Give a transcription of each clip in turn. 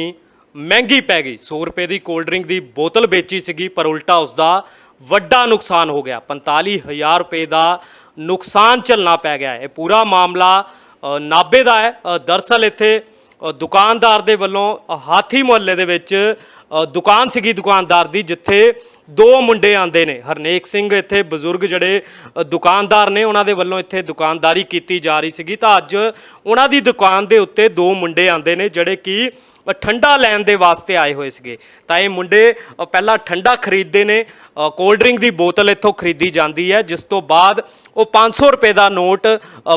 ਮਹਿੰਗੀ ਪੈ ਗਈ। 100 ਰੁਪਏ ਦੀ ਕੋਲਡ ਡਰਿੰਕ ਦੀ ਬੋਤਲ ਵੇਚੀ ਸੀਗੀ ਪਰ ਉਲਟਾ ਉਸ ਦਾ ਵੱਡਾ ਨੁਕਸਾਨ ਹੋ ਗਿਆ। 45000 ਰੁਪਏ ਦਾ ਨੁਕਸਾਨ ਝੱਲਣਾ ਪੈ ਗਿਆ ਇਹ ਪੂਰਾ ਮਾਮਲਾ ਅ, ਨਾਭੇ ਦਾ ਹੈ। ਅ, ਦਰਅਸਲ ਇੱਥੇ ਦੁਕਾਨਦਾਰ ਦੇ ਵੱਲੋਂ ਹਾਥੀ ਮੁਹੱਲੇ ਦੇ ਵਿੱਚ ਦੁਕਾਨ ਸੀਗੀ ਦੁਕਾਨਦਾਰ ਦੀ ਜਿੱਥੇ ਦੋ ਮੁੰਡੇ ਆਂਦੇ ਨੇ। ਹਰਨੇਕ ਸਿੰਘ ਇੱਥੇ ਬਜ਼ੁਰਗ ਜਿਹੜੇ ਦੁਕਾਨਦਾਰ ਨੇ ਉਹਨਾਂ ਦੇ ਵੱਲੋਂ ਇੱਥੇ ਦੁਕਾਨਦਾਰੀ ਕੀਤੀ ਜਾ ਰਹੀ ਸੀਗੀ। ਤਾਂ ਅੱਜ ਉਹਨਾਂ ਦੀ ਦੁਕਾਨ ਦੇ ਉੱਤੇ ਦੋ ਮੁੰਡੇ ਆਂਦੇ ਨੇ ਜਿਹੜੇ ਕਿ ਠੰਡਾ ਲੈਣ ਦੇ ਵਾਸਤੇ ਆਏ ਹੋਏ ਸੀਗੇ। ਤਾਂ ਇਹ ਮੁੰਡੇ ਪਹਿਲਾਂ ਠੰਡਾ ਖਰੀਦਦੇ ਨੇ। ਅ, ਕੋਲਡ ਡਰਿੰਕ ਦੀ ਬੋਤਲ ਇੱਥੋਂ ਖਰੀਦੀ ਜਾਂਦੀ ਹੈ ਜਿਸ ਤੋਂ ਬਾਅਦ ਉਹ 500 ਰੁਪਏ ਦਾ ਨੋਟ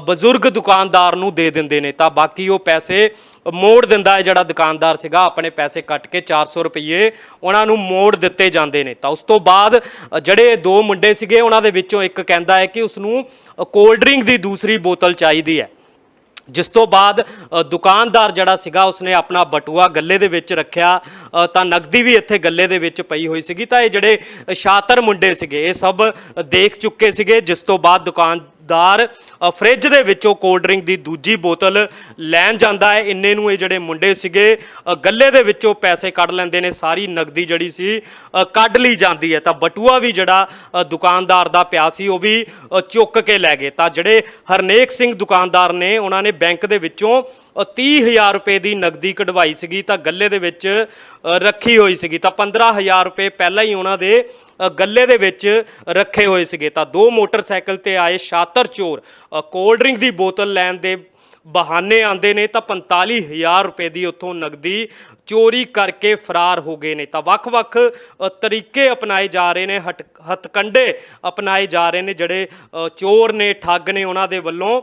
ਬਜ਼ੁਰਗ ਦੁਕਾਨਦਾਰ ਨੂੰ ਦੇ ਦਿੰਦੇ ਨੇ। ਤਾਂ ਬਾਕੀ ਉਹ ਪੈਸੇ ਮੋੜ ਦਿੰਦਾ ਹੈ ਜਿਹੜਾ ਦੁਕਾਨਦਾਰ ਸੀਗਾ ਆਪਣੇ ਪੈਸੇ ਕੱਟ ਕੇ 400 ਰੁਪਏ ਉਹਨਾਂ ਨੂੰ ਮੋੜ ਦਿੱਤੇ ਜਾਂਦੇ ਨੇ। ਤਾਂ ਉਸ ਤੋਂ ਬਾਅਦ ਜਿਹੜੇ ਦੋ ਮੁੰਡੇ ਸੀਗੇ ਉਹਨਾਂ ਦੇ ਵਿੱਚੋਂ ਇੱਕ ਕਹਿੰਦਾ ਹੈ ਕਿ ਉਸ ਨੂੰ ਕੋਲਡ ਡਰਿੰਕ ਦੀ ਦੂਸਰੀ ਬੋਤਲ ਚਾਹੀਦੀ ਹੈ। ਜਿਸ ਤੋਂ ਬਾਅਦ ਦੁਕਾਨਦਾਰ ਜਿਹੜਾ ਸੀਗਾ, ਉਸਨੇ ਆਪਣਾ ਬਟੂਆ ਗੱਲੇ ਦੇ ਵਿੱਚ ਰੱਖਿਆ। ਤਾਂ ਨਗਦੀ ਵੀ ਇੱਥੇ ਗੱਲੇ ਦੇ ਵਿੱਚ ਪਈ ਹੋਈ ਸੀਗੀ। ਤਾਂ ਇਹ ਜਿਹੜੇ ਸ਼ਾਤਰ ਮੁੰਡੇ ਸੀਗੇ, ਇਹ ਸਭ ਦੇਖ ਚੁੱਕੇ ਸੀਗੇ, ਜਿਸ ਤੋਂ ਬਾਅਦ ਦੁਕਾਨ ਦਾਰ ਫ੍ਰਿਜ ਦੇ ਵਿੱਚੋਂ ਕੋਲਡ ਡਰਿੰਕ ਦੀ ਦੂਜੀ ਬੋਤਲ ਲੈਣ ਜਾਂਦਾ ਹੈ। ਇੰਨੇ ਨੂੰ ਇਹ ਜਿਹੜੇ ਮੁੰਡੇ ਸੀਗੇ ਗੱਲੇ ਦੇ ਵਿੱਚੋਂ ਪੈਸੇ ਕੱਢ ਲੈਂਦੇ ਨੇ। ਸਾਰੀ ਨਗਦੀ ਜਿਹੜੀ ਸੀ ਕੱਢ ਲਈ ਜਾਂਦੀ ਹੈ। ਤਾਂ ਬਟੂਆ ਵੀ ਜਿਹੜਾ ਦੁਕਾਨਦਾਰ ਦਾ ਪਿਆ ਸੀ, ਉਹ ਵੀ ਚੁੱਕ ਕੇ ਲੈ ਗਏ। ਤਾਂ ਜਿਹੜੇ ਹਰਨੇਕ ਸਿੰਘ ਦੁਕਾਨਦਾਰ ਨੇ, ਉਹਨਾਂ ਨੇ ਬੈਂਕ ਦੇ ਵਿੱਚੋਂ 30000 ਰੁਪਏ ਦੀ ਨਗਦੀ ਕਢਵਾਈ ਸੀਗੀ, ਤਾਂ ਗੱਲੇ ਦੇ ਵਿੱਚ ਰੱਖੀ ਹੋਈ ਸੀਗੀ। ਤਾਂ 15000 ਰੁਪਏ ਪਹਿਲਾਂ ਹੀ ਉਹਨਾਂ ਦੇ ਗੱਲੇ ਦੇ ਵਿੱਚ ਰੱਖੇ ਹੋਏ ਸੀਗੇ। ਤਾਂ ਦੋ ਮੋਟਰਸਾਈਕਲ ਤੇ ਆਏ ਸ਼ਾਤਰ ਚੋਰ। ਕੋਲਡ ਡਰਿੰਕ ਦੀ ਬੋਤਲ ਲੈਣ ਦੇ ਬਹਾਨੇ ਆਂਦੇ ਨੇ, ਤਾਂ 45000 ਰੁਪਏ ਦੀ ਉੱਥੋਂ ਨਗਦੀ ਚੋਰੀ ਕਰਕੇ ਫਰਾਰ ਹੋ ਗਏ ਨੇ। ਤਾਂ ਵੱਖ-ਵੱਖ ਤਰੀਕੇ ਅਪਣਾਏ ਜਾ ਰਹੇ ਨੇ, ਹਟ ਹਤਕੰਡੇ ਅਪਣਾਏ ਜਾ ਰਹੇ ਨੇ, ਜਿਹੜੇ ਚੋਰ ਨੇ, ਠੱਗ ਨੇ ਉਹਨਾਂ ਦੇ ਵੱਲੋਂ।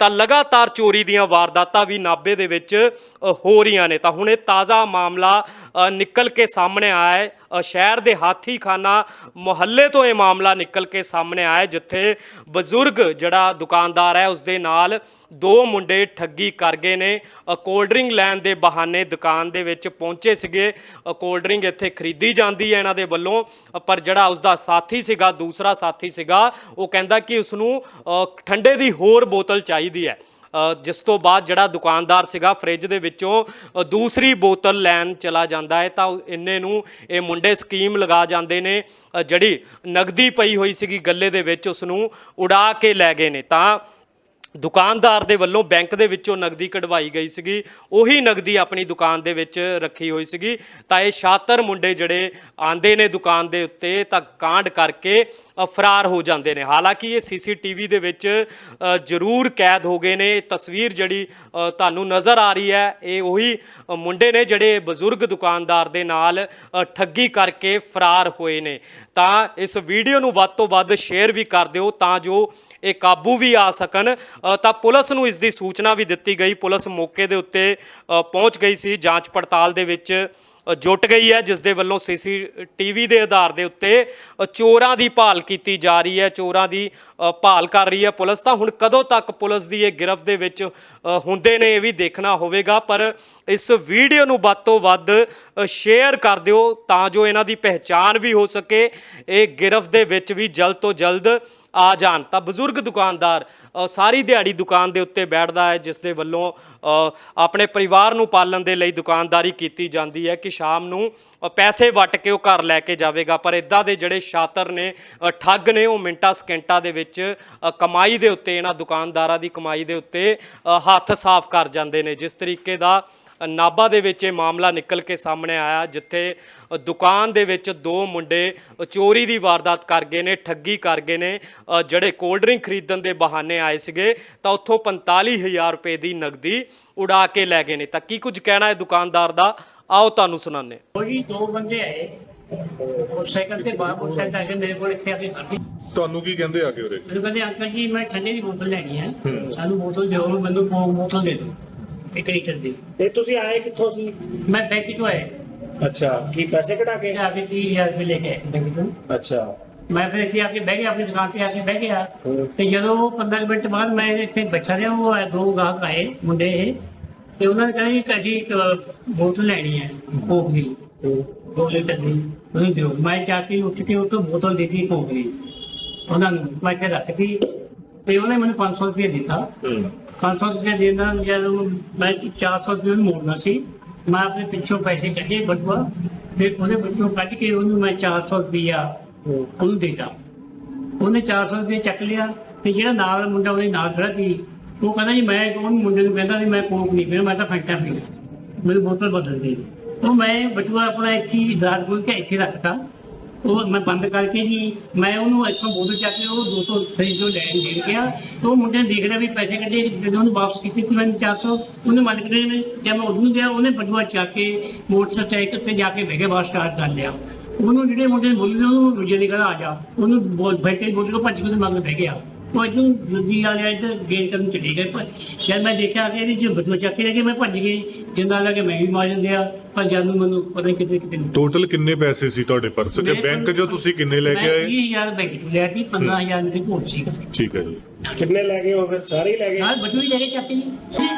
ਤਾਂ ਲਗਾਤਾਰ ਚੋਰੀ ਦੀਆਂ ਵਾਰਦਾਤਾਂ ਵੀ ਨਾਬੇ ਦੇ ਵਿੱਚ ਹੋ ਰਹੀਆਂ ਨੇ। ਤਾਂ ਹੁਣ ਇਹ ਤਾਜ਼ਾ ਮਾਮਲਾ ਨਿਕਲ ਕੇ ਸਾਹਮਣੇ ਆਇਆ ਹੈ। ਸ਼ਹਿਰ ਦੇ ਹਾਥੀਖਾਨਾ ਮੁਹੱਲੇ ਤੋਂ ਇਹ ਮਾਮਲਾ ਨਿਕਲ ਕੇ ਸਾਹਮਣੇ ਆਇਆ ਜਿੱਥੇ ਬਜ਼ੁਰਗ ਜਿਹੜਾ ਦੁਕਾਨਦਾਰ ਹੈ ਉਸ ਦੇ ਨਾਲ ਦੋ ਮੁੰਡੇ ਠੱਗੀ ਕਰ ਗਏ ਨੇ। ਅ, ਕੋਲਡ ਡਰਿੰਕ ਲੈਣ ਦੇ ਬਹਾਨੇ ਦੁਕਾਨ ਦੇ ਵਿੱਚ ਪਹੁੰਚੇ ਸੀਗੇ। ਕੋਲਡ ਡਰਿੰਕ ਇੱਥੇ ਖਰੀਦੀ ਜਾਂਦੀ ਹੈ ਇਹਨਾਂ ਦੇ ਵੱਲੋਂ। ਪਰ ਜਿਹੜਾ ਉਸ ਦਾ ਸਾਥੀ ਸੀਗਾ ਦੂਸਰਾ ਸਾਥੀ ਸੀਗਾ ਉਹ ਕਹਿੰਦਾ ਕਿ ਉਸ ਨੂੰ ਠੰਡੇ ਦੀ ਹੋਰ ਬੋਤਲ ਚਾਹੀਦੀ ਹੈ। ਜਿਸ ਤੋਂ ਬਾਅਦ ਜਿਹੜਾ ਦੁਕਾਨਦਾਰ ਸੀਗਾ, ਫ੍ਰਿਜ ਦੇ ਵਿੱਚੋਂ ਦੂਸਰੀ ਬੋਤਲ ਲੈਣ ਚਲਾ ਜਾਂਦਾ ਹੈ, ਤਾਂ ਉਹ ਇੰਨੇ ਨੂੰ ਇਹ ਮੁੰਡੇ ਸਕੀਮ ਲਗਾ ਜਾਂਦੇ ਨੇ। ਜਿਹੜੀ ਨਗਦੀ ਪਈ ਹੋਈ ਸੀਗੀ ਗੱਲੇ ਦੇ ਵਿੱਚ, ਉਸ ਨੂੰ ਉਡਾ ਕੇ ਲੈ ਗਏ ਨੇ। ਤਾਂ ਦੁਕਾਨਦਾਰ ਦੇ ਵੱਲੋਂ ਬੈਂਕ ਦੇ ਵਿੱਚੋਂ ਨਗਦੀ ਕਢਵਾਈ ਗਈ ਸੀਗੀ। ਉਹੀ ਨਗਦੀ ਆਪਣੀ ਦੁਕਾਨ ਦੇ ਵਿੱਚ ਰੱਖੀ ਹੋਈ ਸੀਗੀ। ਤਾਂ ਇਹ ਸ਼ਾਤਰ ਮੁੰਡੇ ਜਿਹੜੇ ਆਂਦੇ ਨੇ ਦੁਕਾਨ ਦੇ ਉੱਤੇ, ਤਾਂ ਕਾਂਡ ਕਰਕੇ ਫਰਾਰ ਹੋ ਜਾਂਦੇ ਨੇ। ਹਾਲਾਂਕਿ ਇਹ ਸੀਸੀਟੀਵੀ ਦੇ ਵਿੱਚ ਜ਼ਰੂਰ ਕੈਦ ਹੋ ਗਏ ਨੇ। ਇਹ ਤਸਵੀਰ ਜਿਹੜੀ ਤੁਹਾਨੂੰ ਨਜ਼ਰ ਆ ਰਹੀ ਹੈ, ਇਹ ਉਹੀ ਮੁੰਡੇ ਨੇ ਜਿਹੜੇ ਬਜ਼ੁਰਗ ਦੁਕਾਨਦਾਰ ਦੇ ਨਾਲ ਠੱਗੀ ਕਰਕੇ ਫਰਾਰ ਹੋਏ ਨੇ। ਤਾਂ ਇਸ ਵੀਡੀਓ ਨੂੰ ਵੱਧ ਤੋਂ ਵੱਧ ਸ਼ੇਅਰ ਵੀ ਕਰ ਦਿਓ ਤਾਂ ਜੋ ਇਹ ਕਾਬੂ ਵੀ ਆ ਸਕਣ। ਤਾਂ ਪੁਲਿਸ ਨੂੰ ਇਸ ਦੀ ਸੂਚਨਾ ਵੀ ਦਿੱਤੀ ਗਈ। ਪੁਲਿਸ ਮੌਕੇ ਦੇ ਉੱਤੇ ਪਹੁੰਚ ਗਈ ਸੀ ਜਾਂਚ ਪੜਤਾਲ ਦੇ ਵਿੱਚ। ਜੁਟ ਗਈ ਹੈ ਜਿਸ ਦੇ ਵੱਲੋਂ ਸੀਸੀਟੀਵੀ ਦੇ ਆਧਾਰ ਦੇ ਉੱਤੇ ਚੋਰਾਂ ਦੀ ਭਾਲ ਕੀਤੀ ਜਾ ਰਹੀ ਹੈ, ਚੋਰਾਂ ਦੀ ਭਾਲ ਕਰ ਰਹੀ ਹੈ ਪੁਲਿਸ। ਤਾਂ ਹੁਣ ਕਦੋਂ ਤੱਕ ਪੁਲਿਸ ਦੀ ਇਹ ਗਿਰਫਤ ਦੇ ਵਿੱਚ ਹੁੰਦੇ ਨੇ, ਇਹ ਵੀ ਦੇਖਣਾ ਹੋਵੇਗਾ। ਪਰ ਇਸ ਵੀਡੀਓ ਨੂੰ ਵੱਧ ਤੋਂ ਵੱਧ ਸ਼ੇਅਰ ਕਰ ਦਿਓ ਤਾਂ ਜੋ ਇਹਨਾਂ ਦੀ ਪਹਿਚਾਣ ਵੀ ਹੋ ਸਕੇ। ਇਹ ਗਿਰਫਤ ਦੇ ਵਿੱਚ ਵੀ ਜਲਦ ਤੋਂ ਜਲਦ ਆ ਜਾਣ। ਤਾਂ ਬਜ਼ੁਰਗ ਦੁਕਾਨਦਾਰ ਸਾਰੀ ਦਿਹਾੜੀ ਦੁਕਾਨ ਦੇ ਉੱਤੇ ਬੈਠਦਾ ਹੈ, ਜਿਸ ਦੇ ਵੱਲੋਂ ਆਪਣੇ ਪਰਿਵਾਰ ਨੂੰ ਪਾਲਣ ਦੇ ਲਈ ਦੁਕਾਨਦਾਰੀ ਕੀਤੀ ਜਾਂਦੀ ਹੈ ਕਿ ਸ਼ਾਮ ਨੂੰ ਪੈਸੇ ਵਟ ਕੇ ਉਹ ਘਰ ਲੈ ਕੇ ਜਾਵੇਗਾ। ਪਰ ਇਦਾਂ ਦੇ ਜਿਹੜੇ ਸ਼ਾਤਰ ਨੇ ਠੱਗ ਨੇ, ਉਹ ਮਿੰਟਾਂ ਸਕਿੰਟਾਂ ਦੇ ਵਿੱਚ ਕਮਾਈ ਦੇ ਉੱਤੇ, ਇਹਨਾਂ ਦੁਕਾਨਦਾਰਾਂ ਦੀ ਕਮਾਈ ਦੇ ਉੱਤੇ ਹੱਥ ਸਾਫ਼ ਕਰ ਜਾਂਦੇ ਨੇ। ਜਿਸ ਤਰੀਕੇ ਦਾ ਨਾਭਾ ਦੇ ਵਿੱਚ ਇਹ ਮਾਮਲਾ ਨਿਕਲ ਕੇ ਸਾਹਮਣੇ ਆਇਆ ਜਿੱਥੇ ਦੁਕਾਨ ਦੇ ਵਿੱਚ ਦੋ ਮੁੰਡੇ ਚੋਰੀ ਦੀ ਵਾਰਦਾਤ ਕਰ ਗਏ ਨੇ ਠੱਗੀ ਕਰ ਗਏ ਨੇ ਜਿਹੜੇ ਕੋਲਡ ਡਰਿੰਕ ਖਰੀਦਣ ਦੇ ਬਹਾਨੇ ਆਏ ਸੀਗੇ ਤਾਂ ਉੱਥੋਂ 45000 ਰੁਪਏ ਦੀ ਨਗਦੀ ਉਡਾ ਕੇ ਲੈ ਗਏ ਨੇ। ਤਾਂ ਕੀ ਕੁਝ ਕਹਿਣਾ ਹੈ ਦੁਕਾਨਦਾਰ ਦਾ? ਆਓ ਤੁਹਾਨੂੰ ਸੁਣਾਉਂਦੇ ਹਾਂ। ਕੋਈ ਦੋ ਬੰਦੇ ਆਏ ਮੋਟਰਸਾਈਕਲ ਤੇ ਬਾਹਰ ਮੋਟਰਸਾਈਕਲ ਆ ਕੇ ਮੇਰੇ ਕੋਲ ਇੱਥੇ ਆ ਕੇ ਖੜ੍ਹੇ ਤੁਹਾਨੂੰ ਕੀ ਕਹਿੰਦੇ ਆ ਕੇ ਉਰੇ? ਮੈਨੂੰ ਕਹਿੰਦੇ ਅੰਕਲ ਜੀ ਮੈਂ ਠੰਡੇ ਦੀ ਬੋਤਲ ਲੈਣੀ ਹੈ। ਸਾਨੂੰ ਬੋਤਲ ਦਿਓ ਮੈਨੂੰ ਕੋਕ ਬੋਤਲ ਦੇ ਦਿਓ। ਇੱਕ ਲੀਟਰ ਦੀ। ਤੇ ਤੁਸੀਂ ਆਏ ਕਿੱਥੋਂ ਸੀ? ਮੈਂ ਬੈਂਕ ਤੋਂ ਆਇਆ। ਅੱਛਾ ਕੀ ਪੈਸੇ ਕਢਾ ਕੇ? ਆ ਕੇ 30000 ਰੁਪਏ ਲੈ ਕੇ ਆਇਆ ਬੈਂਕ ਤੋਂ ਅੱਛਾ। ਮੈਂ ਫਿਰ ਇੱਥੇ ਆ ਕੇ ਬਹਿ ਗਿਆ ਆਪਣੀ ਦੁਕਾਨ ਤੇ ਆ ਕੇ ਬਹਿ ਗਿਆ। ਤੇ ਜਦੋਂ 15 ਮਿੰਟ ਬਾਅਦ ਮੈਂ ਇੱਥੇ ਬੈਠਾ ਰਿਹਾ ਉਹ ਆਏ, ਦੋ ਗਾਹਕ ਆਏ ਮੁੰਡੇ ਇਹ, ਤੇ ਉਹਨਾਂ ਨੇ ਕਹਿੰਦੇ ਕਿ ਅਸੀਂ ਇੱਕ ਬੋਤਲ ਲੈਣੀ ਹੈ ਕੋਕ ਦੀ। ਦੋ ਲੀਟਰ ਦੀ ਉਹਨੂੰ ਦਿਓ। ਮੈਂ ਜਾ ਕੇ ਉੱਠ ਕੇ ਉਹ ਤੋਂ ਬੋਤਲ ਦੇ ਦਿੱਤੀ ਕੋਕ ਦੀ। ਉਹਨਾਂ ਨੂੰ ਮੈਂ ਇੱਥੇ ਰੱਖਤੀ। ਤੇ ਉਹਨੇ ਮੈਨੂੰ 500 ਰੁਪਏ ਦਿੱਤਾ। 500 ਰੁਪਏ ਦੇਣਾ ਜਦੋਂ ਮੈਂ 400 ਰੁਪਏ ਮੋੜਨਾ ਸੀ ਮੈਂ ਆਪਣੇ ਪਿੱਛੋਂ ਪੈਸੇ ਕੱਢੇ ਬਟੂਆ ਫਿਰ ਉਹਦੇ ਵਿੱਚੋਂ ਕੱਢ ਕੇ ਉਹਨੂੰ ਮੈਂ 400 ਰੁਪਈਆ ਉਹਨੂੰ ਦੇਤਾ। ਉਹਨੇ 400 ਰੁਪਏ ਚੱਕ ਲਿਆ ਤੇ ਜਿਹੜਾ ਨਾਲ ਮੁੰਡਾ ਉਹਦੇ ਨਾਲ ਖੜਾ ਸੀ ਉਹ ਕਹਿੰਦਾ ਜੀ ਮੈਂ ਉਹਨੂੰ ਮੁੰਡੇ ਨੂੰ ਕਹਿੰਦਾ ਵੀ ਮੈਂ ਕੋਕ ਨਹੀਂ ਪੀਣਾ ਮੈਂ ਤਾਂ ਫੈਂਟਾ ਪੀਣਾ। ਮੈਨੂੰ ਬੋਤਲ ਬਦਲ ਦੇ। ਉਹ ਮੈਂ ਬਟੂਆ ਆਪਣਾ ਇੱਥੇ ਬੋਲ ਕੇ ਇੱਥੇ ਰੱਖਤਾ। ਉਹ ਮੈਂ ਬੰਦ ਕਰਕੇ ਜੀ ਮੈਂ ਉਹਨੂੰ ਇੱਥੋਂ ਬੋਤਲ ਚੱਕ ਕੇ ਉਹ 200 300 ਲੈਣ ਦੇ ਗਿਆ। ਤੇ ਉਹ ਮੁੰਡੇ ਨੇ ਦੇਖ ਰਿਹਾ ਵੀ ਪੈਸੇ ਕੱਢੇ ਜਦੋਂ ਉਹਨੂੰ ਵਾਪਸ ਕੀਤੇ ਤੇ ਮੈਨੂੰ 400 ਉਹਨੇ ਮੰਨ ਕੇ ਨੇ ਜਦ ਮੈਂ ਉਹਨੂੰ ਗਿਆ, ਉਹਨੇ ਬਟੂਆ ਚੱਕ ਕੇ ਮੋਟਰਸਾਈਕਲ ਤੇ ਜਾ ਕੇ ਬਹਿ ਗਿਆ, ਬਾਹਰ ਸਟਾਰਟ ਕਰ ਲਿਆ। ਉਹਨੂੰ ਜਿਹੜੇ ਮੁੰਡੇ ਨੇ ਬੋਲੀ ਉਹਨੂੰ ਦੂਜੇ ਦੀ ਕਹਿੰਦਾ ਆ ਜਾ। ਉਹਨੂੰ ਬੋਲ, ਬੈਠੇ ਬੋਲ ਕੇ ਭੱਜ ਕੇ ਉਹਦੇ ਮਗਰ ਬਹਿ ਗਿਆ। ਉਹ ਇਦੋਂ ਜਲਦੀ ਆ ਗਿਆ ਇੱਧਰ ਗੇਟ ਕਰਨ ਚਲੇ ਗਏ। ਪਰ ਜਦ ਮੈਂ ਦੇਖਿਆ ਕਿ ਇਹਦੀ ਜੋ ਬਟੂਆ ਚੱਕ ਕੇ ਲੈ ਕੇ, ਮੈਂ ਭੱਜ ਗਈ ਜਿੰਦਾ ਲੱਗੇ ਮੈਂ ਵੀ ਮਾਰ ਜਾਂਦੇ ਆ ਪਰ ਜਦ ਨੂੰ ਮੈਨੂੰ ਪਤਾ ਕਿਤੇ ਕਿਤੇ ਟੋਟਲ ਕਿੰਨੇ ਪੈਸੇ ਸੀ ਤੁਹਾਡੇ ਪਰਸ 'ਚ ਮੇਰੇ ਬੈਂਕ 'ਚੋਂ ਤੁਸੀਂ ਕਿੰਨੇ ਲੈ ਕੇ ਮੈਂ ਆਏ? 20000 ਬੈਂਕ ਤੋਂ ਲਿਆ ਸੀ 15000 ਦੇ ਕੋਲ ਸੀ। ਠੀਕ ਹੈ ਜੀ। ਕਿੰਨੇ ਲੈ ਗਏ ਹੋ ਫਿਰ? ਸਾਰੇ ਹੀ ਲੈ ਗਏ? ਨਾਲ ਬਟੂਈ ਲੈ ਕੇ ਚੱਕੀ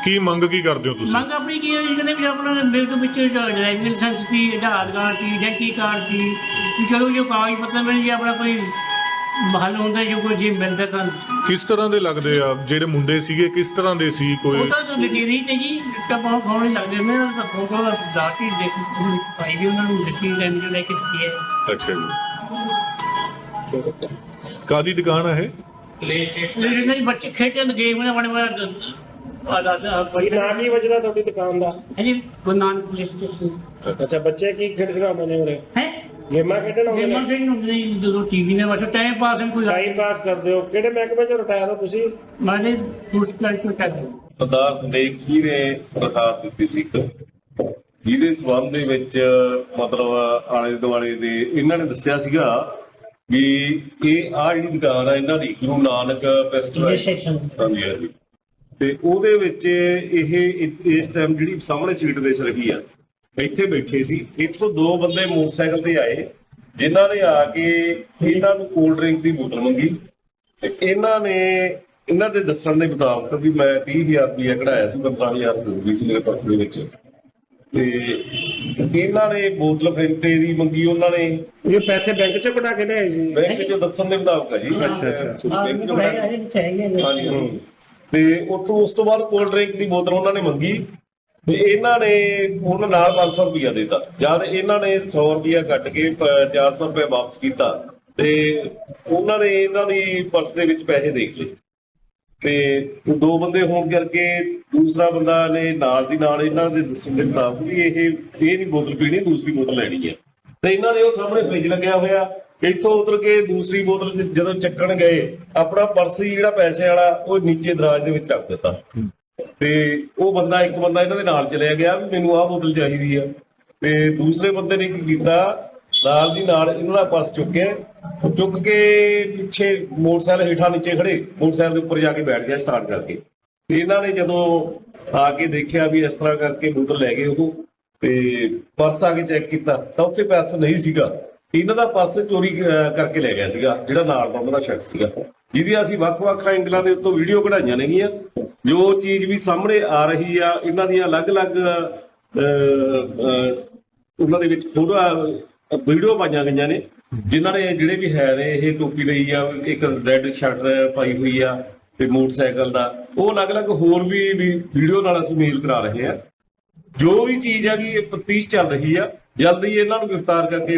ਕੀ ਮੰਗ ਕੀ ਕਰਦੇ ਹੋ ਤੁਸੀਂ? ਮੰਗ ਆਪਣੀ ਕੀ ਹੈ? ਜੀ ਕਹਿੰਦੇ ਵੀ ਆਪਣਾ ਮੇਰੇ ਤੋਂ ਵਿੱਚ ਡਰਾਈਵਿੰਗ ਲਾਇਸੈਂਸ ਦੀ ਆਧਾਰ ਕਾਰਡ ਦੀ ਆਇਡੈਂਟੀ ਕਾਰਡ ਦੀ ਵੀ ਚਲੋ ਜੋ ਕਾਗਜ਼ ਪੱਤਰ ਮਿਲ ਜੇ ਆਪਣਾ ਕੋਈ ਹੱਲ ਹੁੰਦਾ ਜੋ ਕੋਈ ਜੀ ਮਿਲਦਾ ਤਾਂ ਕਿਸ ਤਰ੍ਹਾਂ ਦੇ ਲੱਗਦੇ ਆ? ਜਿਹੜੇ ਮੁੰਡੇ ਸੀਗੇ ਕਿਸ ਤਰ੍ਹਾਂ ਦੇ ਸੀ ਕੋਈ? ਉਹ ਤਾਂ ਜੋ ਲਟੇਰੀ ਤੇ ਜੀ ਤਾਂ ਬਹੁਤ ਸੋਹਣੇ ਲੱਗਦੇ। ਨੇ ਤਾਂ ਫੋਟੋ ਦਾਤੀ ਦੇਖ ਪਾਈ ਵੀ ਉਹਨਾਂ ਨੂੰ ਦਿੱਤੀ ਲੈਣ ਲੈ ਕੇ ਦਿੱਤੀ ਹੈ। ਅੱਛਾ ਜੀ। ਕਾਦੀ ਦੁਕਾਨ ਹੈ ਇਹ? ਨਹੀਂ ਬੱਚੇ ਖੇਡਣ ਗੇਮ ਨੇ ਬੜੇ ਬੜਾ ਆਦਾ ਦਾ ਕੀ ਨਾਂ। ਕੀ ਵੱਜਦਾ ਤੁਹਾਡੀ ਦੁਕਾਨ ਦਾ। ਹੈ ਜੀ ਗੁਰੂ ਨਾਨਕ ਪੁਲਿਸ ਸਟੇਸ਼ਨ। ਅੱਛਾ ਬੱਚੇ ਕੀ ਖੇਡ ਖਿਡਾਉਂਦੇ ਨੇ ਉਰੇ? ਹੈ? ਗੇਮਾਂ ਖੇਡਣ ਆਉਂਦੇ ਗੇਮਾਂ ਨੇ। ਦੇ ਨੂੰ ਜਦੋਂ ਟੀਵੀ ਨੇ ਬੈਠੋ ਟਾਈਮ ਪਾਸ ਨੂੰ ਕੋਈ ਟਾਈਮ ਪਾਸ ਕਰਦੇ ਹੋ। ਕਿਹੜੇ ਮਹਿਕਮੇ ਚੋਂ ਰਿਟਾਇਰ ਹੋ ਤੁਸੀਂ? ਮਾਨੇ ਪੁਲਿਸ ਕਰ ਕੇ ਕਰ ਸਰਦਾਰ ਨੇਕ ਸਿੰਘ ਨੇ ਦਰਖਾਸਤ ਦਿੱਤੀ ਸੀ ਜਿਹਦੇ ਸਬੰਧ ਦੇ ਵਿੱਚ ਮਤਲਬ ਆਲੇ ਦੁਆਲੇ ਦੇ ਇਹਨਾਂ ਨੇ ਦੱਸਿਆ ਸੀਗਾ ਵੀ ਇਹ ਆ ਜਿਹੜੀ ਦੁਕਾਨ ਆ ਇਹਨਾਂ ਦੀ ਗੁਰੂ ਨਾਨਕ ਪੈਸਟਰ ਜੀ ਸੈਕਸ਼ਨ ਹਾਂਜੀ ਹਾਂਜੀ। ਤੇ ਉਹਦੇ ਵਿੱਚ ਇਹ ਇ- ਇਸ ਟਾਈਮ ਜਿਹੜੀ ਸਾਹਮਣੇ ਸੀਟ ਦੇ ਰਹੀ ਆ। ਇੱਥੇ ਬੈਠੇ ਸੀ ਇੱਥੋਂ ਦੋ ਬੰਦੇ ਮੋਟਰਸਾਈਕਲ ਤੇ ਆਏ ਜਿਨ੍ਹਾਂ ਨੇ ਆ ਕੇ ਇਹਨਾਂ ਨੂੰ ਕੋਲਡ ਡਰਿੰਕ ਦੀ ਬੋਤਲ ਮੰਗੀ ਤੇ ਇਹਨਾਂ ਨੇ ਇਹਨਾਂ ਦੇ ਦੱਸਣ ਦੇ ਮੁਤਾਬਕ ਵੀ ਮੈਂ 30000 ਰੁਪਏ ਕਢਾਇਆ ਸੀ 15000 ਰੁਪਏ ਸੀ ਮੇਰੇ ਪਰਸ ਦੇ ਵਿੱਚ ਤੇ ਇਹਨਾਂ ਨੇ ਬੋਤਲ ਫੈਂਟੇ ਦੀ ਮੰਗੀ ਉਹਨਾਂ ਨੇ ਇਹ ਪੈਸੇ ਬੈਂਕ ਚੋਂ ਕਢਾ ਕੇ ਲਿਆਏ ਸੀ ਬੈਂਕ ਚੋਂ ਦੱਸਣ ਦੇ ਮੁਤਾਬਕ ਆ ਜੀ ਅੱਛਾ, ਅੱਛਾ। ਹਾਂ ਹੀ ਹੈ। ਹਾਂਜੀ। ਤੇ ਉਸ ਤੋਂ ਬਾਅਦ ਕੋਲਡ ਡਰਿੰਕ ਦੀ ਬੋਤਲ ਉਹਨਾਂ ਨੇ ਮੰਗੀ ਤੇ ਇਹਨਾਂ ਨੇ ਉਹਨਾਂ ਨਾਲ 500 ਰੁਪਇਆ ਦਿੱਤਾ। ਜਦ ਇਹਨਾਂ ਨੇ 100 ਰੁਪਇਆ ਕੱਟ ਕੇ ਪ- 400 ਰੁਪਏ ਵਾਪਸ ਕੀਤਾ ਤੇ ਉਹਨਾਂ ਨੇ ਇਹਨਾਂ ਦੀ ਪਰਸ ਦੇ ਵਿੱਚ ਪੈਸੇ ਦੇਖ ਲਏ। ਤੇ ਦੋ ਬੰਦੇ ਹੋਣ ਕਰਕੇ ਦੂਸਰਾ ਬੰਦਾ ਨੇ ਨਾਲ ਦੀ ਨਾਲ ਇਹਨਾਂ ਦੇ ਦੱਸਣ ਦੇ ਮੁਤਾਬਕ ਵੀ ਇਹ ਇਹ ਨਹੀਂ ਬੋਤਲ ਪੀਣੀ, ਦੂਸਰੀ ਬੋਤਲ ਲੈਣੀ ਹੈ ਤੇ ਇਹਨਾਂ ਦੇ ਉਹ ਸਾਹਮਣੇ ਫ੍ਰਿਜ ਲੱਗਿਆ ਹੋਇਆ। ਇੱਥੋਂ ਉਤਰ ਕੇ ਦੂਸਰੀ ਬੋਤਲ ਜਦੋਂ ਚੱਕਣ ਗਏ, ਆਪਣਾ ਪਰਸ ਸੀ ਜਿਹੜਾ ਪੈਸੇ ਵਾਲਾ, ਉਹ ਨੀਚੇ ਦਰਾਜ ਦੇ ਵਿੱਚ ਰੱਖ ਦਿੱਤਾ। ਤੇ ਉਹ ਬੰਦਾ, ਇੱਕ ਬੰਦਾ ਇਹਨਾਂ ਦੇ ਨਾਲ ਚਲਿਆ ਗਿਆ ਵੀ ਮੈਨੂੰ ਆਹ ਬੋਤਲ ਚਾਹੀਦੀ ਆ। ਤੇ ਦੂਸਰੇ ਬੰਦੇ ਨੇ ਕੀ ਕੀਤਾ? ਨਾਲ ਦੀ ਨਾਲ ਇਹਨਾਂ ਦਾ ਪਰਸ ਚੁੱਕਿਆ। ਚੁੱਕ ਕੇ ਪਿੱਛੇ ਮੋਟਰਸਾਈਕਲ ਹੇਠਾਂ ਨੀਚੇ ਖੜੇ ਮੋਟਰਸਾਈਕਲ ਦੇ ਉੱਪਰ ਜਾ ਕੇ ਬੈਠ ਗਿਆ ਸਟਾਰਟ ਕਰਕੇ। ਤੇ ਇਹਨਾਂ ਨੇ ਜਦੋਂ ਆ ਕੇ ਦੇਖਿਆ ਵੀ ਇਸ ਤਰ੍ਹਾਂ ਕਰਕੇ ਬੋਤਲ ਲੈ ਗਏ ਉਹ, ਤੇ ਪਰਸ ਆ ਕੇ ਚੈੱਕ ਕੀਤਾ, ਤਾਂ ਉੱਥੇ ਪੈਸਾ ਨਹੀਂ ਸੀਗਾ। ਇਹਨਾਂ ਦਾ ਪਰਸ ਚੋਰੀ ਕਰਕੇ ਲੈ ਗਿਆ ਸੀਗਾ, ਜਿਹੜਾ ਨਾਲ ਦਾ ਉਹਨਾਂ ਦਾ ਸ਼ਖਸ ਸੀਗਾ। ਜਿਹਦੀ ਅਸੀਂ ਵੱਖ-ਵੱਖ ਐਂਗਲਾਂ ਦੇ ਉੱਤੋਂ ਵੀਡੀਓ ਕਢਾਈਆਂ ਨੇਗੀਆਂ। ਜੋ ਚੀਜ਼ ਵੀ ਸਾਹਮਣੇ ਆ ਰਹੀ ਆ, ਇਹਨਾਂ ਦੀਆਂ ਅਲੱਗ-ਅਲੱਗ ਉਹਨਾਂ ਦੇ ਵਿੱਚ ਫੋਟੋ ਵੀਡੀਓ ਪਾਈਆਂ ਗਈਆਂ ਨੇ, ਜਿਨ੍ਹਾਂ ਨੇ ਜਿਹੜੇ ਵੀ ਹੈ ਨੇ, ਇਹ ਟੋਪੀ ਲਈ ਆ, ਇੱਕ ਰੈੱਡ ਸ਼ਰਟ ਪਾਈ ਹੋਈ ਆ ਤੇ ਮੋਟਰਸਾਈਕਲ ਦਾ। ਉਹ ਅਲੱਗ-ਅਲੱਗ ਹੋਰ ਵੀ ਵੀਡੀਓ ਨਾਲ ਅਸੀਂ ਮੇਲ ਕਰਾ ਰਹੇ ਆ। ਜੋ ਵੀ ਚੀਜ਼ ਆ ਹੈਗੀ, ਇਹ ਤਫਤੀਸ਼ ਚੱਲ ਰਹੀ ਆ। ਜਲਦੀ ਇਹਨਾਂ ਨੂੰ ਗ੍ਰਿਫਤਾਰ ਕਰਕੇ